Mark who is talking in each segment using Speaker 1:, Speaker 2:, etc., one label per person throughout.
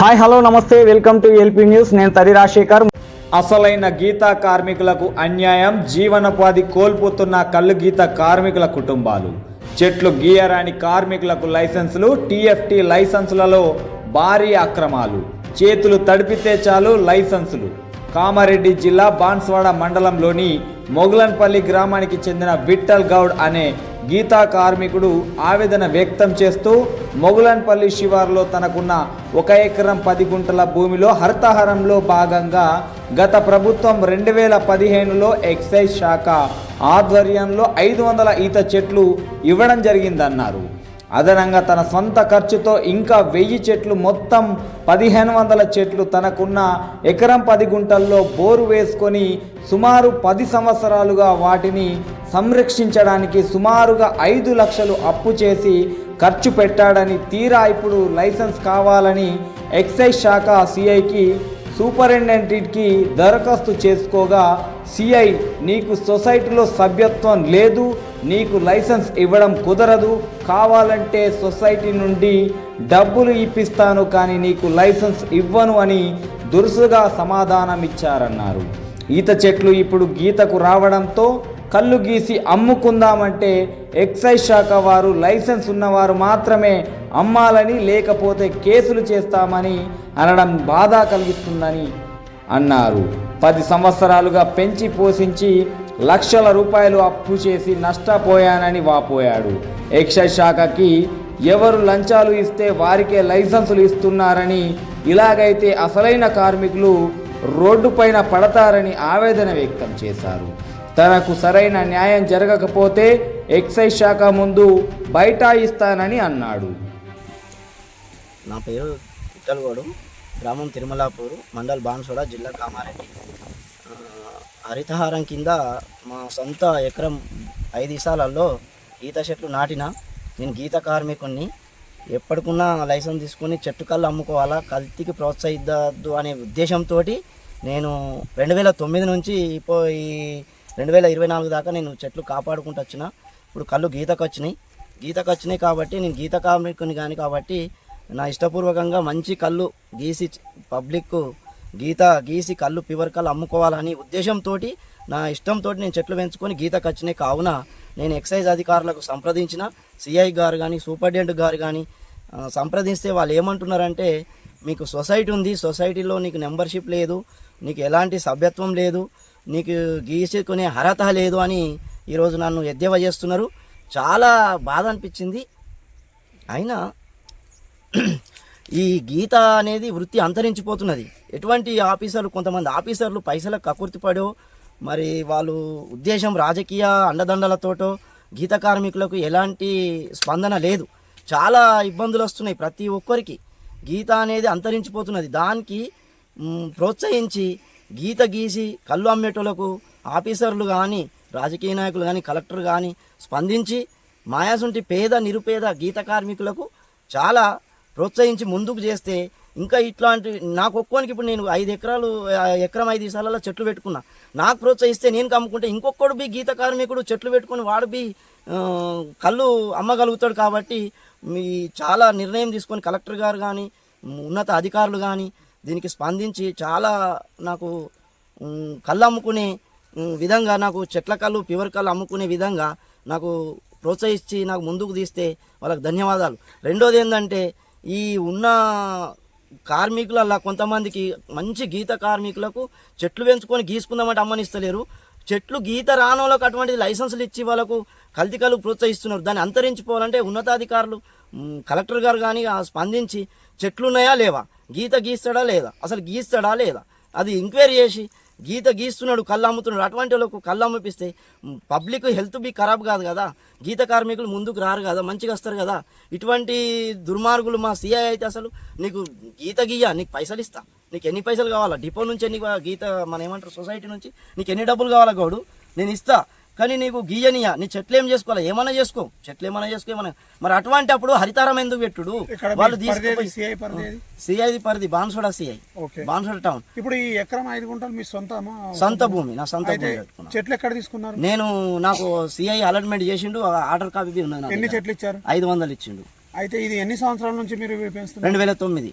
Speaker 1: Hi hello నమస్తే welcome to LP news. నేను తరి రాజశేఖర్. అసలైన గీతా కార్మికులకు అన్యాయం జీవనోపాధి కోల్పోతున్న కళ్ళు గీత కార్మికుల కుటుంబాలు. చెట్లు గీయరాని కార్మికులకు లైసెన్సులు టీఎఫ్టీ లైసెన్సులలో భారీ అక్రమాలు. చేతులు తడిపితే చాలు లైసెన్సులు. కామారెడ్డి జిల్లా బాన్స్వాడ మండలంలోని మొగలన్పల్లి గ్రామానికి చెందిన విఠల్ గౌడ్ అనే గీతా కార్మికుడు ఆవేదన వ్యక్తం చేస్తూ మొగులన్పల్లి శివార్లో తనకున్న ఒక ఎకరం పది గుంటల భూమిలో హరితహారంలో భాగంగా గత ప్రభుత్వం రెండు వేల పదిహేనులో ఎక్సైజ్ శాఖ ఆధ్వర్యంలో ఐదు వందల ఈత చెట్లు ఇవ్వడం జరిగిందన్నారు. అదనంగా తన సొంత ఖర్చుతో ఇంకా వెయ్యి చెట్లు మొత్తం పదిహేను వందల చెట్లు తనకున్న ఎకరం పది గుంటల్లో బోరు వేసుకొని సుమారు పది సంవత్సరాలుగా వాటిని సంరక్షించడానికి సుమారుగా ఐదు లక్షలు అప్పు చేసి ఖర్చు పెట్టాడని తీరా ఇప్పుడు లైసెన్స్ కావాలని ఎక్సైజ్ శాఖ సిఐకి సూపరింటెండెంట్కి దరఖాస్తు చేసుకోగా సిఐ నీకు సొసైటీలో సభ్యత్వం లేదు నీకు లైసెన్స్ ఇవ్వడం కుదరదు కావాలంటే సొసైటీ నుండి డబ్బులు ఇప్పిస్తాను కానీ నీకు లైసెన్స్ ఇవ్వను అని దురుసుగా సమాధానమిచ్చారన్నారు. ఈత చెట్లు ఇప్పుడు గీతకు రావడంతో కళ్ళు గీసి అమ్ముకుందామంటే ఎక్సైజ్ శాఖ వారు లైసెన్స్ ఉన్నవారు మాత్రమే అమ్మాలని లేకపోతే కేసులు చేస్తామని అనడం బాధ కలిగిస్తుందని అన్నారు. పది సంవత్సరాలుగా పెంచి పోషించి లక్షల రూపాయలు అప్పు చేసి నష్టపోయానని వాపోయాడు. ఎక్సైజ్ శాఖకి ఎవరు లంచాలు ఇస్తే వారికే లైసెన్సులు ఇస్తున్నారని ఇలాగైతే అసలైన కార్మికులు రోడ్డుపైన పడతారని ఆవేదన వ్యక్తం చేశారు. తనకు సరైన న్యాయం జరగకపోతే ఎక్సైజ్ శాఖ ముందు బైఠాయిస్తానని అన్నాడు.
Speaker 2: నా పేరు ఇట్టలగోడు గ్రామం తిరుమలాపూరు మండల్ బాన్సోడ జిల్లా కామారెడ్డి. హరితహారం కింద మా సొంత ఎకరం ఐదు ఇసాలలో ఈత చెట్లు నాటిన నేను గీత కార్మికుణ్ణి. ఎప్పటికున్నా లైసెన్స్ తీసుకొని చెట్టు కళ్ళు అమ్ముకోవాలా కల్తీకి ప్రోత్సహిద్దు అనే ఉద్దేశంతో నేను రెండు వేల తొమ్మిది నుంచి ఇపో ఈ రెండు వేల ఇరవై నాలుగు దాకా నేను చెట్లు కాపాడుకుంటూ వచ్చిన. ఇప్పుడు కళ్ళు గీతకు వచ్చినాయి. గీతకు వచ్చినాయి కాబట్టి నేను గీత కార్మికుని కానీ కాబట్టి నా ఇష్టపూర్వకంగా మంచి కళ్ళు గీసి పబ్లిక్ గీత గీసి కళ్ళు పివర్ కళ్ళు అమ్ముకోవాలని ఉద్దేశంతో నా ఇష్టంతో నేను చెట్లు పెంచుకొని గీతకు వచ్చినాయి. కావున నేను ఎక్సైజ్ అధికారులకు సంప్రదించిన సిఐ గారు కానీ సూపరింటెండెంట్ గారు కానీ సంప్రదిస్తే వాళ్ళు ఏమంటున్నారంటే మీకు సొసైటీ ఉంది సొసైటీలో నీకు మెంబర్షిప్ లేదు నీకు ఎలాంటి సభ్యత్వం లేదు నీకు గీసుకునే అర్హత లేదు అని ఈరోజు నన్ను ఎద్దేవా చేస్తున్నారు. చాలా బాధ అనిపించింది. అయినా ఈ గీత అనేది వృత్తి అంతరించిపోతున్నది. ఎటువంటి ఆఫీసర్లు కొంతమంది ఆఫీసర్లు పైసలకు కకుర్తిపడో మరి వాళ్ళు ఉద్దేశం రాజకీయ అండదండలతోటో గీత కార్మికులకు ఎలాంటి స్పందన లేదు. చాలా ఇబ్బందులు వస్తున్నాయి ప్రతి ఒక్కరికి. గీత అనేది అంతరించిపోతున్నది. దానికి ప్రోత్సహించి గీత గీసి కళ్ళు అమ్మేటోళ్ళకు ఆఫీసర్లు కానీ రాజకీయ నాయకులు కానీ కలెక్టర్ కానీ స్పందించి మాయాసుంటి పేద నిరుపేద గీత కార్మికులకు చాలా ప్రోత్సహించి ముందుకు చేస్తే ఇంకా ఇట్లాంటి నాకు ఒక్కోనికి ఇప్పుడు నేను ఐదు ఎకరాలు ఎకరం ఐదు సార్లలో చెట్లు పెట్టుకున్నా. నాకు ప్రోత్సహిస్తే నేను కమ్ముకుంటే ఇంకొకడు బి గీత కార్మికుడు చెట్లు పెట్టుకుని వాడు బి కళ్ళు అమ్మగలుగుతాడు కాబట్టి మీ చాలా నిర్ణయం తీసుకొని కలెక్టర్ గారు కానీ ఉన్నత అధికారులు కానీ దీనికి స్పందించి చాలా నాకు కళ్ళు అమ్ముకునే విధంగా నాకు చెట్ల కళ్ళు ప్యూర్ కళ్ళు అమ్ముకునే విధంగా నాకు ప్రోత్సహించి నాకు ముందుకు తీస్తే వాళ్ళకి ధన్యవాదాలు. రెండోది ఏంటంటే ఈ ఉన్న కార్మికులల్లా కొంతమందికి మంచి గీత కార్మికులకు చెట్లు పెంచుకొని గీసుకుందామంటే అమ్మనిస్తలేరు. చెట్లు గీత రానోళ్ళకు అటువంటి లైసెన్సులు ఇచ్చి వాళ్ళకు కల్తీకలు ప్రోత్సహిస్తున్నారు. దాన్ని అంతరించిపోవాలంటే ఉన్నతాధికారులు కలెక్టర్ గారు కానీ స్పందించి చెట్లున్నాయా లేవా? గీత గీస్తాడా లేదా? అసలు గీస్తాడా లేదా? అది ఎంక్వైరీ చేసి గీత గీస్తున్నాడు కళ్ళు అమ్ముతున్నాడు. అటువంటి వాళ్ళకు కళ్ళు అమ్మిపిస్తే పబ్లిక్ హెల్త్ బి ఖరాబ్ కాదు కదా? గీత కార్మికులు ముందుకు రారు కదా? మంచిగా వస్తారు కదా? ఇటువంటి దుర్మార్గులు మా సీఐ అయితే అసలు నీకు గీత గీయ నీకు పైసలు ఇస్తా. నీకు ఎన్ని పైసలు కావాలా? డిపో నుంచి ఎన్ని గీత మన ఏమంటారు సొసైటీ నుంచి నీకు ఎన్ని డబ్బులు కావాలా గౌడు? నేను ఇస్తా. కానీ నీకు గీయనియా. నీ చెట్లు ఏం చేసుకోవాలి? ఏమైనా చేసుకో. చెట్లు ఏమైనా చేసుకో ఏమైనా మరి అటువంటి అప్పుడు హరితారం ఎందుకు పెట్టుడు? వాళ్ళు? సిఐది పరిధి బాన్సోడా సిఐ బాన్సోడా టౌన్.
Speaker 3: ఇప్పుడు ఈ ఎకరం ఐదు గుంటలు మీ సొంతమా?
Speaker 2: సొంత భూమి నా సొంత భూమి.
Speaker 3: చెట్లు ఎక్కడ తీసుకున్నారు?
Speaker 2: నేను నాకు సిఐ అలాట్మెంట్ చేసిండు ఆర్డర్ కాపీ ఉన్నది
Speaker 3: ఎన్ని. చెట్లు ఇచ్చారు?
Speaker 2: ఐదు వందలు ఇచ్చిండు.
Speaker 3: అయితే ఇది ఎన్ని సంవత్సరాల నుంచి మీరు పెంచుతున్నారు?
Speaker 2: రెండు వేల తొమ్మిది.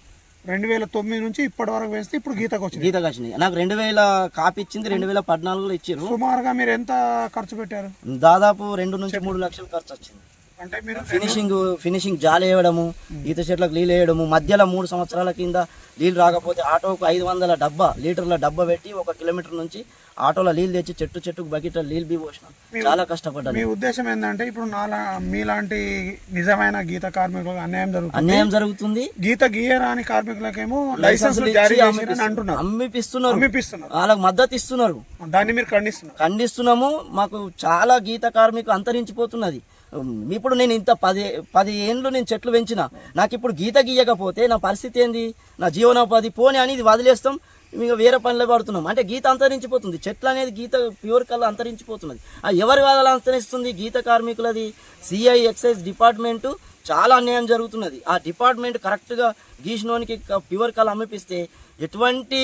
Speaker 3: రెండు వేల తొమ్మిది నుంచి ఇప్పటి వరకు వేస్తే ఇప్పుడు గీతకు వచ్చింది
Speaker 2: గీతకు వచ్చినాయి. నాకు రెండు వేల కాపీ ఇచ్చింది రెండు వేల పద్నాలుగులో ఇచ్చారు.
Speaker 3: సుమారుగా మీరు ఎంత ఖర్చు పెట్టారు?
Speaker 2: దాదాపు రెండు నుంచి మూడు లక్షలు ఖర్చు వచ్చింది. ఫినిషింగ్ ఫినిషింగ్ జాలి వేయడము ఈత చెట్లకు నీళ్ళు వేయడము మధ్యలో మూడు సంవత్సరాల కింద నీళ్ళు రాకపోతే ఆటోకు ఐదు వందల డబ్బా లీటర్ల డబ్బా పెట్టి ఒక కిలోమీటర్ నుంచి ఆటోలో నీళ్ళు తెచ్చి చెట్టు చెట్టుకు బకెట్ నీళ్ళు బీ పోసిన. చాలా కష్టపడ్డాను.
Speaker 3: మీ ఉద్దేశం ఏంటంటే ఇప్పుడు నాలా మీలాంటి నిజమైన గీత కార్మికులకు అన్యాయం జరుగుతుంది.
Speaker 2: అన్యాయం జరుగుతుంది.
Speaker 3: గీత గీయరాని కార్మికులకేమో లైసెన్స్ అంటున్నారు.
Speaker 2: అమ్మిపిస్తున్నారు.
Speaker 3: అమ్మిపిస్తున్నారు.
Speaker 2: వాళ్ళకి మద్దతు ఇస్తున్నారు.
Speaker 3: దాన్ని మీరు ఖండిస్తున్నారు.
Speaker 2: ఖండిస్తున్నాము. మాకు చాలా గీత కార్మికులు అంతరించిపోతున్నది. ఇప్పుడు నేను ఇంత పది పది ఏండ్లు నేను చెట్లు పెంచిన నాకు ఇప్పుడు గీత గీయకపోతే నా పరిస్థితి ఏంది? నా జీవనోపాధి పోనీ అనేది వదిలేస్తాం ఇంకా వేరే పనిలో పడుతున్నాం. అంటే గీత అంతరించిపోతుంది చెట్లు అనేది గీత ప్యూర్ కల్లా అంతరించిపోతున్నది. ఆ ఎవరి వల్ల అంతరిస్తుంది గీత కార్మికులది? సిఐ ఎక్సైజ్ డిపార్ట్మెంటు చాలా అన్యాయం జరుగుతున్నది. ఆ డిపార్ట్మెంట్ కరెక్ట్గా గీసినోనికి ప్యూర్ కళ అమ్మిపిస్తే ఎటువంటి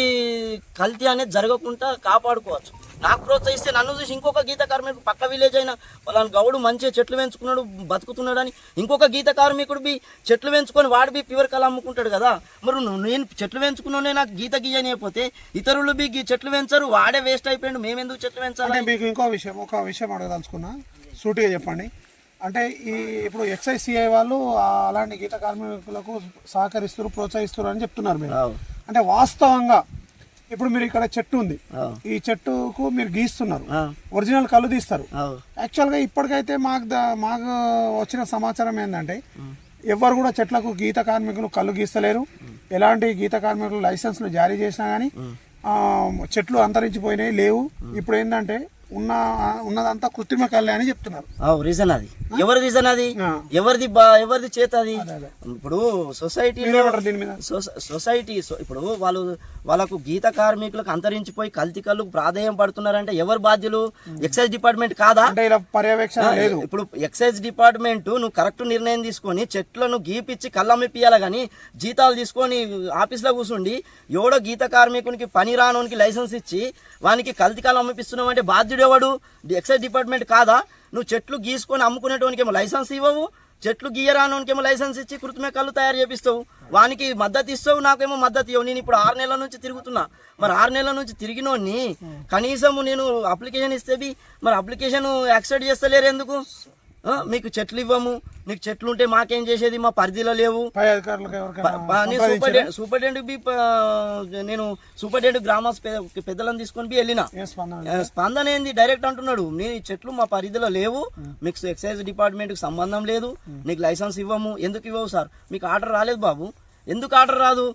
Speaker 2: కల్తీ అనేది జరగకుండా కాపాడుకోవచ్చు. నాకు ప్రోత్సహిస్తే నన్ను చూసి ఇంకొక గీత కార్మికుడు పక్క విలేజ్ అయినా వాళ్ళని గౌడు మంచిగా చెట్లు పెంచుకున్నాడు బతుకుతున్నాడు అని ఇంకొక గీత కార్మికుడు బి చెట్లు పెంచుకొని వాడు బి ప్యూర్ కళ అమ్ముకుంటాడు కదా. మరి నేను చెట్లు పెంచుకున్నానే నాకు గీత గీయనిపోతే ఇతరులు బి గీ చెట్లు పెంచరు వాడే వేస్ట్ అయిపోయాడు మేమెందుకు చెట్లు పెంచాలి?
Speaker 3: మీకు ఇంకో విషయం ఒక విషయం అడగదలుచుకున్నా. సూటిగా చెప్పండి. అంటే ఈ ఇప్పుడు ఎక్సైజ్ సిఐ వాళ్ళు అలాంటి గీత కార్మికులకు సహకరిస్తారు ప్రోత్సహిస్తారు అని చెప్తున్నారు మీరు. అంటే వాస్తవంగా ఇప్పుడు మీరు ఇక్కడ చెట్టు ఉంది. ఈ చెట్టుకు మీరు గీస్తున్నారు. ఒరిజినల్ కళ్ళు తీస్తారు.
Speaker 2: అవు.
Speaker 3: యాక్చువల్గా ఇప్పటికైతే మాకు మాకు వచ్చిన సమాచారం ఏంటంటే ఎవరు కూడా చెట్లకు గీత కార్మికులు కళ్ళు గీస్తలేరు. ఎలాంటి గీత కార్మికులు లైసెన్స్లు జారీ చేసినా కానీ చెట్లు అంతరించిపోయినాయి లేవు. ఇప్పుడు ఏంటంటే ఉన్న ఉన్నదంతా కృత్రిమ కళ్ళే అని చెప్తున్నారు.
Speaker 2: రీజన్ అది. ఎవరి రీజన్ అది. ఎవరిది ఎవరిది చేత అది. ఇప్పుడు సొసైటీ సో- ఇప్పుడు వాళ్ళు వాళ్ళకు గీత కార్మికులకు అంతరించిపోయి కల్తీ కళ్ళు ప్రాధాన్యం పడుతున్నారంటే ఎవరు బాధ్యులు? ఎక్సైజ్ డిపార్ట్మెంట్ కాదా?
Speaker 3: పర్యవేక్షణ లేదు.
Speaker 2: ఇప్పుడు ఎక్సైజ్ డిపార్ట్మెంట్ నువ్వు కరెక్ట్ నిర్ణయం తీసుకొని చెట్లను గీపిచ్చి కళ్ళమ్మిపియాలి కానీ జీతాలు తీసుకొని ఆఫీస్లో కూర్చుండి ఎవడో గీత కార్మికునికి పని రానోనికి లైసెన్స్ ఇచ్చి వానికి కల్తీ కళ్ళు అమ్మిపిస్తున్నావు అంటే బాధ్యుడు ఎవడు ఎక్సైజ్ డిపార్ట్మెంట్ కాదా? నువ్వు చెట్లు గీసుకొని అమ్ముకునేటోనికి లైసెన్స్ ఇవ్వవు? చెట్లు గీయరానికేమో లైసెన్స్ ఇచ్చి కృత్రిమ కళ్ళు తయారు చేపిస్తావు? వానికి మద్దతు ఇస్తావు నాకేమో మద్దతు ఇవ్వవు. నేను ఇప్పుడు ఆరు నెలల నుంచి తిరుగుతున్నా. మరి ఆరు నెలల నుంచి తిరిగినోని కనీసం నేను అప్లికేషన్ ఇస్తే మరి అప్లికేషన్ యాక్సెప్ట్ చేస్తలేరు ఎందుకు? మీకు చెట్లు ఇవ్వము. మీకు చెట్లు ఉంటే మాకేం చేసేది? మా పరిధిలో లేవు. సూపరింటెండెంట్ బి నేను సూపరింటెండెంట్ గ్రామ పెద్దలను తీసుకొని బి వెళ్ళిన.
Speaker 3: స్పందన
Speaker 2: ఏంది? డైరెక్ట్ అంటున్నాడు. నేను ఈ చెట్లు మా పరిధిలో లేవు. మీకు ఎక్సైజ్ డిపార్ట్మెంట్కి సంబంధం లేదు. నీకు లైసెన్స్ ఇవ్వము. ఎందుకు ఇవ్వవు సార్? మీకు ఆర్డర్ రాలేదు బాబు. ఎందుకు ఆర్డర్ రాదు?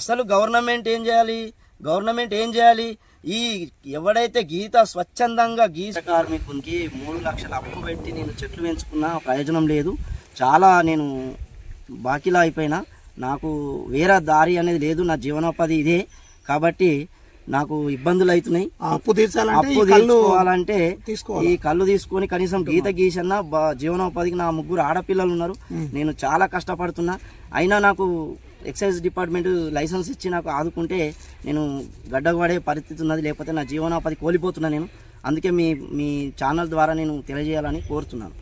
Speaker 2: అసలు గవర్నమెంట్ ఏం చేయాలి? గవర్నమెంట్ ఏం చేయాలి? ఈ ఎవడైతే గీత స్వచ్ఛందంగా గీత కార్మికునికి మూడు లక్షల అప్పు పెట్టి నేను చెట్లు పెంచుకున్నా ప్రయోజనం లేదు. చాలా నేను బాకీలా అయిపోయినా. నాకు వేరే దారి అనేది లేదు. నా జీవనోపాధి ఇదే. కాబట్టి నాకు ఇబ్బందులు అవుతున్నాయి.
Speaker 3: అప్పు తీర్చాలంటే
Speaker 2: అప్పు
Speaker 3: ఈ కళ్ళు
Speaker 2: తీసుకోవాలంటే
Speaker 3: తీసుకోవాలి.
Speaker 2: ఈ కళ్ళు తీసుకొని కనీసం గీత గీసన్నా జీవనోపాధికి నా ముగ్గురు ఆడపిల్లలు ఉన్నారు. నేను చాలా కష్టపడుతున్నా. అయినా నాకు ఎక్సైజ్ డిపార్ట్మెంట్ లైసెన్స్ ఇచ్చి నాకు ఆదుకుంటే నేను గడ్డపడే పరిస్థితి ఉన్నది లేకపోతే నా జీవనోపాధి కోల్పోతున్నా నేను. అందుకే మీ మీ ఛానల్ ద్వారా నేను తెలియజేయాలని కోరుతున్నాను.